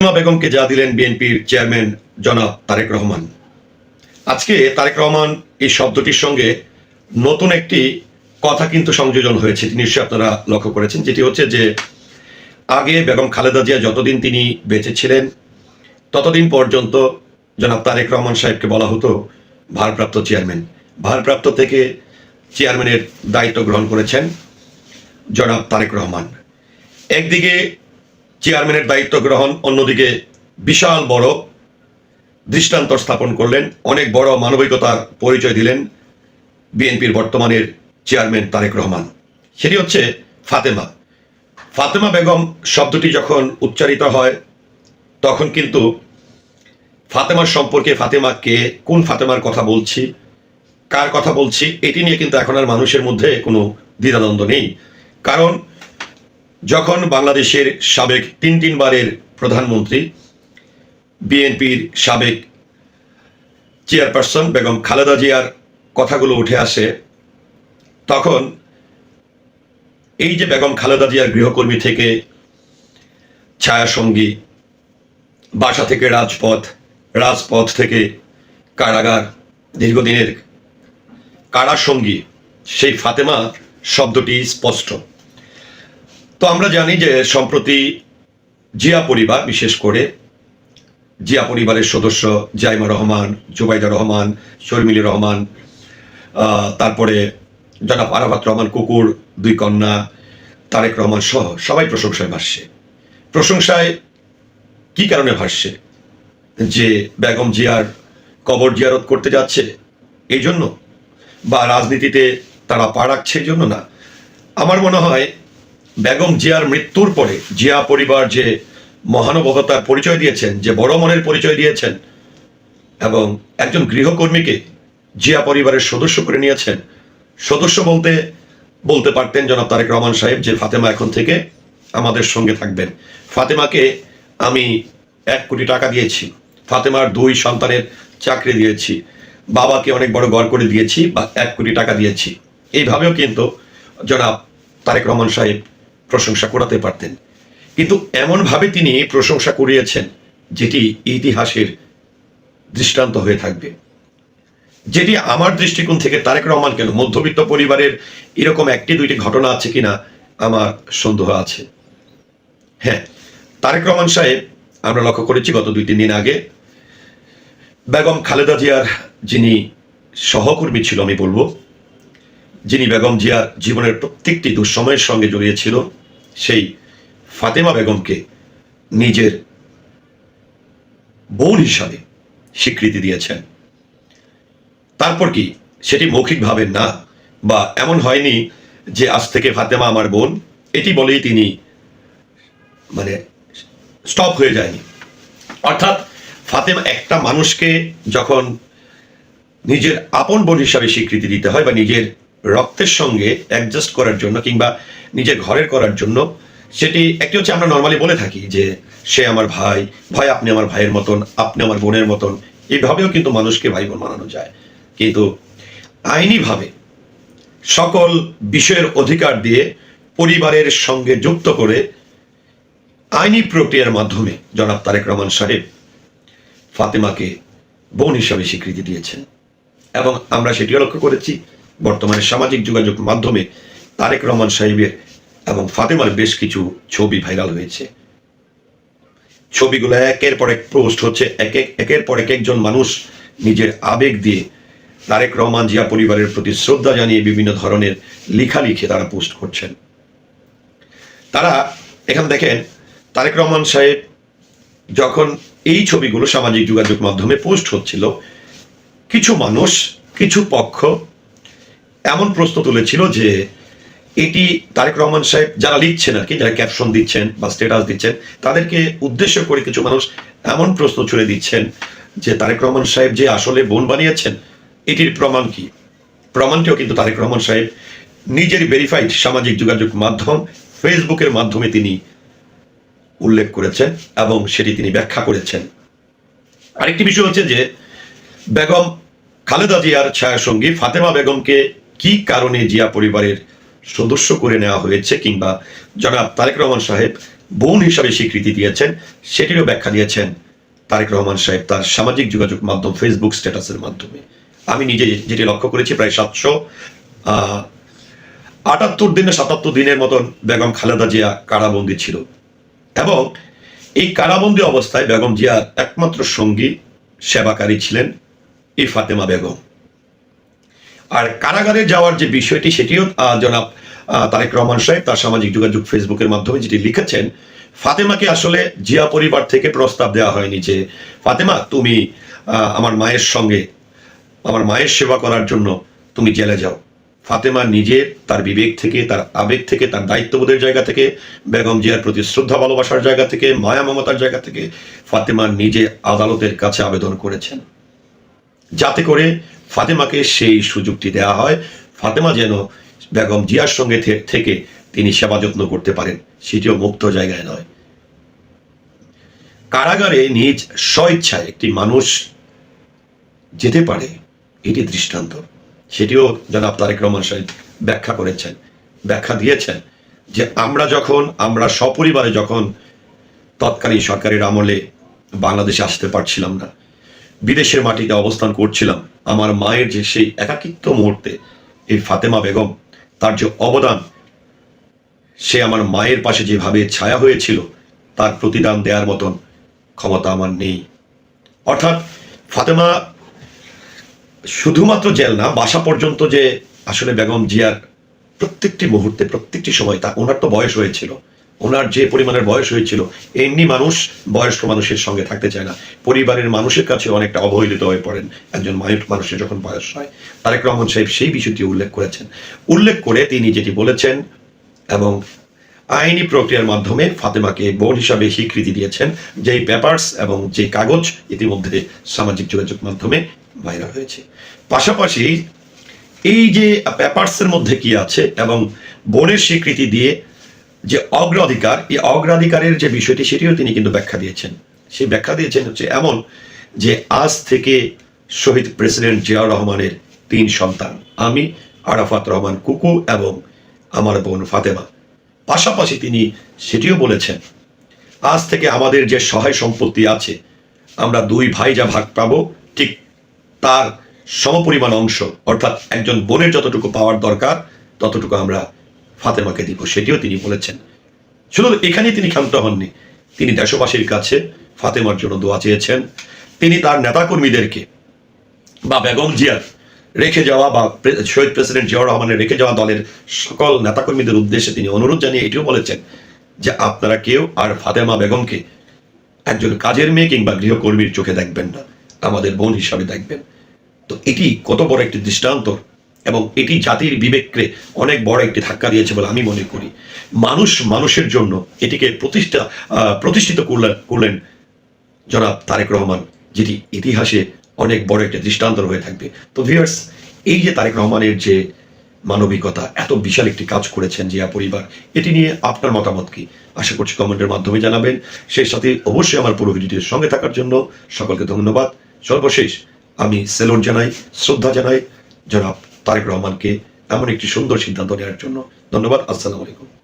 বেগমকে যা দিলেন বিএনপির চেয়ারম্যান জনাব তারেক রহমান। আজকে তারেক রহমান এই শব্দটির সঙ্গে নতুন একটি কথা কিন্তু সংযোজন হয়েছে নিশ্চয়ই আপনারা লক্ষ্য করেছেন, যেটি হচ্ছে যে আগে বেগম খালেদা জিয়া যতদিন তিনি বেঁচে ছিলেন, ততদিন পর্যন্ত জনাব তারেক রহমান সাহেবকে বলা হতো ভারপ্রাপ্ত চেয়ারম্যান। ভারপ্রাপ্ত থেকে চেয়ারম্যানের দায়িত্ব গ্রহণ করেছেন জনাব তারেক রহমান। একদিকে চেয়ারম্যানের দায়িত্ব গ্রহণ, অন্যদিকে বিশাল বড় দৃষ্টান্ত স্থাপন করলেন, অনেক বড় মানবিকতার পরিচয় দিলেন বিএনপির বর্তমানের চেয়ারম্যান তারেক রহমান। সেটি হচ্ছে ফাতেমা। ফাতেমা বেগম শব্দটি যখন উচ্চারিত হয়, তখন কিন্তু ফাতেমার সম্পর্কে ফাতেমা কে, কোন ফাতেমার কথা বলছি, কার কথা বলছি, এটি নিয়ে কিন্তু এখন আর মানুষের মধ্যে কোনো দ্বিধাদ্বন্দ্ব নেই। কারণ যখন বাংলাদেশের সাবেক তিন তিনবারের প্রধানমন্ত্রী, বিএনপির সাবেক চেয়ারপারসন বেগম খালেদা জিয়ার কথাগুলো উঠে আসে, তখন এই যে বেগম খালেদা জিয়ার গৃহকর্মী থেকে ছায়াসঙ্গী, বাসা থেকে রাজপথ রাজপথ থেকে কারাগার, দীর্ঘদিনের কারাসঙ্গী, সেই ফাতেমা শব্দটি স্পষ্ট। তো আমরা জানি যে সম্প্রতি জিয়া পরিবার, বিশেষ করে জিয়া পরিবারের সদস্য জাইমা রহমান, জুবাইদা রহমান, শর্মিলী রহমান তারপরে জনাব আরাফাত রহমান কুকুর, দুই কন্যা, তারেক রহমান সহ সবাই প্রশংসায় ভাসছে। প্রশংসায় কি কারণে ভাসছে? যে বেগম জিয়ার কবর জিয়ারত করতে যাচ্ছে এই জন্য বা রাজনীতিতে তারা পা রাখছে এই জন্য না? আমার মনে হয় বেগম জিয়ার মৃত্যুর পরে জিয়া পরিবার যে মহানুভবতার পরিচয় দিয়েছেন, যে বড় মনের পরিচয় দিয়েছেন, এবং একজন গৃহকর্মীকে জিয়া পরিবারের সদস্য করে নিয়েছেন। সদস্য বলতে বলতে পারতেন জনাব তারেক রহমান সাহেব যে ফাতেমা এখন থেকে আমাদের সঙ্গে থাকবেন। ফাতেমাকে আমি এক কোটি টাকা দিয়েছি। ফাতেমার দুই সন্তানের চাকরি দিয়েছি। বাবাকে অনেক বড় গড় করে দিয়েছি বা এক কোটি টাকা দিয়েছি। এইভাবেও কিন্তু জনাব তারেক রহমান সাহেব প্রশংসা করাতে পারতেন। কিন্তু এমনভাবে তিনি প্রশংসা করিয়েছেন যেটি ইতিহাসের দৃষ্টান্ত হয়ে থাকবে। যেটি আমার দৃষ্টিকোণ থেকে তারেক রহমান কেন, মধ্যবিত্ত পরিবারের এরকম একটি দুইটি ঘটনা আছে কিনা আমার সন্দেহ আছে। হ্যাঁ তারেক রহমান সাহেব, আমরা লক্ষ্য করেছি গত দুই তিন দিন আগে, বেগম খালেদা জিয়ার যিনি সহকর্মী ছিল আমি বলব, যিনি বেগম জিয়ার জীবনের প্রত্যেকটি দুঃসময়ের সঙ্গে জড়িয়েছিল সেই ফাতেমা বেগমকে নিজের বোন হিসাবে স্বীকৃতি দিয়েছেন। তারপর কি সেটি মৌখিকভাবে না বা এমন হয়নি যে আজ থেকে ফাতেমা আমার বোন, এটি বলেই তিনি মানে স্টপ হয়ে যায়নি। অর্থাৎ ফাতেমা একটা মানুষকে যখন নিজের আপন বোন হিসাবে স্বীকৃতি দিতে হয় বা নিজের রক্তের সঙ্গে অ্যাডজাস্ট করার জন্য কিংবা নিজের ঘরের করার জন্য, সেটি একটি হচ্ছে আমরা নর্মালি বলে থাকি যে, সে আমার ভাই ভাই আপনি আমার ভাইয়ের মতন, আপনি আমার বোনের মতন। এইভাবেও কিন্তু মানুষকে ভাই বোন মানানো যায়। কিন্তু আইনিভাবে সকল বিষয়ের অধিকার দিয়ে পরিবারের সঙ্গে যুক্ত করে আইনি প্রক্রিয়ার মাধ্যমে জনাব তারেক রহমান সাহেব ফাতেমাকে বোন হিসাবে স্বীকৃতি দিয়েছেন। এবং আমরা সেটিও লক্ষ্য করেছি। বর্তমানে সামাজিক যোগাযোগ মাধ্যমে তারেক রহমান সাহেবের এবং ফাতেমার বেশ কিছু ছবি ভাইরাল হয়েছে। ছবিগুলো একের পর এক পোস্ট হচ্ছে, এক এক, একের পর এক একজন মানুষ নিজের আবেগ দিয়ে তারেক রহমান জিয়া পরিবারের প্রতি শ্রদ্ধা জানিয়ে বিভিন্ন ধরনের লেখা লিখে তারা পোস্ট করছেন। তারা এখানে দেখেন, তারেক রহমান সাহেব যখন এই ছবিগুলো সামাজিক যোগাযোগ মাধ্যমে পোস্ট হচ্ছিল, কিছু মানুষ, কিছু পক্ষ এমন প্রশ্ন তুলেছিল যে এটি তারেক রহমান সাহেব যারা লিখছেন আর কি, যারা ক্যাপশন দিচ্ছেন বা স্টেটাস দিচ্ছেন, তাদেরকে উদ্দেশ্য করে কিছু মানুষ এমন প্রশ্ন ছুড়ে দিচ্ছেন যে তারেক রহমান সাহেব যে আসলে বোন বানিয়েছেন, এটির প্রমাণ কি? প্রমাণটিও কিন্তু তারেক রহমান সাহেব নিজের ভেরিফাইড সামাজিক যোগাযোগ মাধ্যম ফেসবুকের মাধ্যমে তিনি উল্লেখ করেছেন এবং সেটি তিনি ব্যাখ্যা করেছেন। আরেকটি বিষয় হচ্ছে যে বেগম খালেদা জিয়ার ছায়াসঙ্গী ফাতেমা বেগমকে কি কারণে জিয়া পরিবারের সদস্য করে নেওয়া হয়েছে কিংবা জনাব তারেক রহমান সাহেব বোন হিসাবে স্বীকৃতি দিয়েছেন, সেটিরও ব্যাখ্যা দিয়েছেন তারেক রহমান সাহেব তার সামাজিক যোগাযোগ মাধ্যম ফেসবুক স্ট্যাটাসের মাধ্যমে। আমি নিজে যেটি লক্ষ্য করেছি, প্রায় সাতশো আটাত্তর দিনে সাতাত্তর দিনের মতন বেগম খালেদা জিয়া কারাবন্দী ছিল। এবং এই কারাবন্দী অবস্থায় বেগম জিয়ার একমাত্র সঙ্গী সেবাকারী ছিলেন এই ফাতেমা বেগম। আর কারাগারে যাওয়ার যে বিষয়টি সেটিও জনাব তারেক রহমান সাহেব তার সামাজিক যোগাযোগ ফেসবুকের মাধ্যমে যেটি লিখেছেন, ফাতেমাকে আসলে জিয়া পরিবার থেকে প্রস্তাব দেওয়া হয়নি যে, ফাতেমা, তুমি আমার মায়ের সঙ্গে, আমার মায়ের সেবা করার জন্য তুমি জেলে যাও। ফাতেমা নিজে তার বিবেক থেকে, তার আবেগ থেকে, তার দায়িত্ববোধের জায়গা থেকে, বেগম জিয়ার প্রতি শ্রদ্ধা, ভালোবাসার জায়গা থেকে, মায়া, মমতার জায়গা থেকে, ফাতেমা নিজে আদালতের কাছে আবেদন করেছেন। যাতে করে ফাতেমাকে সেই সুযোগটি দেওয়া হয়। ফাতেমা যেন বেগম জিয়ার সঙ্গে থেকে তিনি সেবা যত্ন করতে পারেন, সেটিও মুক্ত জায়গায় নয়। কারাগারে নিজ স্বইচ্ছায় একটি মানুষ যেতে পারে, এটি দৃষ্টান্ত। সেটিও জনাব তারেক রহমান সাহেব ব্যাখ্যা করেছেন, ব্যাখ্যা দিয়েছেন যে আমরা যখন, আমরা সপরিবারে যখন তৎকালীন সরকারের আমলে বাংলাদেশে আসতে পারছিলাম না বিদেশের মাটিতে অবস্থান করছিলাম। আমার মায়ের যে সেই একাকিত্ব মুহূর্তে, এই ফাতেমা বেগম, তার যে অবদান, সে আমার মায়ের পাশে যেভাবে ছায়া হয়েছিল, তার প্রতিদান দেওয়ার মতন ক্ষমতা আমার নেই। অর্থাৎ ফাতেমা শুধুমাত্র জেল না, বাসা পর্যন্ত যে আসলে বেগম জিয়ার প্রত্যেকটি মুহূর্তে, প্রত্যেকটি সময় তা, ওনার তো বয়স হয়েছিল। ওনার যে পরিমাণের বয়স হয়েছিল, এমনি মানুষ বয়স্ক মানুষের সঙ্গে থাকতে চায় না। পরিবারের মানুষের কাছে অনেকটা অবহেলিত হয়ে পড়েন একজন মানুষের যখন বয়স হয়। তারেক রহমান সাহেব সেই বিষয়টি উল্লেখ করেছেন। উল্লেখ করে তিনি যেটি বলেছেন এবং আইনি প্রক্রিয়ার মাধ্যমে ফাতেমাকে বোন হিসাবে স্বীকৃতি দিয়েছেন, যেই পেপারস এবং যে কাগজ ইতিমধ্যে সামাজিক যোগাযোগ মাধ্যমে ভাইরাল হয়েছে। পাশাপাশি এই যে পেপারসের মধ্যে কি আছে এবং বোনের স্বীকৃতি দিয়ে যে অগ্রাধিকার, এই অগ্রাধিকারের যে বিষয়টি, সেটিও তিনি কিন্তু ব্যাখ্যা দিয়েছেন। সেই ব্যাখ্যা দিয়েছেন হচ্ছে এমন যে আজ থেকে শহীদ প্রেসিডেন্ট জিয়াউর রহমানের তিন সন্তান, আমি, আরাফাত রহমান কুকু এবং আমার বোন ফাতেমা। পাশাপাশি তিনি সেটিও বলেছেন, আজ থেকে আমাদের যে সহায় সম্পত্তি আছে, আমরা দুই ভাই যা ভাগ পাবো, ঠিক তার সমপরিমাণ অংশ, অর্থাৎ একজন বোনের যতটুকু পাওয়ার দরকার, ততটুকু আমরা ফাতেমাকে দিব, সেটিও তিনি বলেছেন। শুধু এখানেই তিনি ক্ষান্ত হননি। তিনি দেশবাসীর কাছে ফাতেমার জন্য দোয়া চেয়েছেন। তিনি তার নেতাকর্মীদেরকে বা বেগম জিয়ার রেখে যাওয়া বা শহীদ প্রেসিডেন্ট জিয়াউর রহমানের রেখে যাওয়া দলের সকল নেতাকর্মীদের উদ্দেশ্যে তিনি অনুরোধ জানিয়ে এটিও বলেছেন যে আপনারা কেউ আর ফাতেমা বেগমকে একজন কাজের মেয়ে কিংবা গৃহকর্মীর চোখে দেখবেন না, আমাদের বোন হিসাবে দেখবেন। তো এটি কত বড় একটি দৃষ্টান্ত এবং এটি জাতির বিবেককে অনেক বড় একটি ধাক্কা দিয়েছে বলে আমি মনে করি। মানুষ মানুষের জন্য এটিকে প্রতিষ্ঠা প্রতিষ্ঠিত করলেন করলেন জনাব তারেক রহমান যেটি ইতিহাসে অনেক বড় একটা দৃষ্টান্তর হয়ে থাকবে। তো ভিউয়ার্স এই যে তারেক রহমানের যে মানবিকতা, এত বিশাল একটি কাজ করেছেন জিয়া পরিবার, এটি নিয়ে আপনার মতামত কি? আশা করছি কমেন্টের মাধ্যমে জানাবেন। সেই সাথে অবশ্যই আমার পুরো ভিডিওটির সঙ্গে থাকার জন্য সকলকে ধন্যবাদ। সর্বশেষ আমি সেলুন জানাই, শ্রদ্ধা জানাই, জনাব তারেক রহমানকে এমন একটি সুন্দর সিদ্ধান্ত নেওয়ার জন্য ধন্যবাদ। আসসালামু আলাইকুম।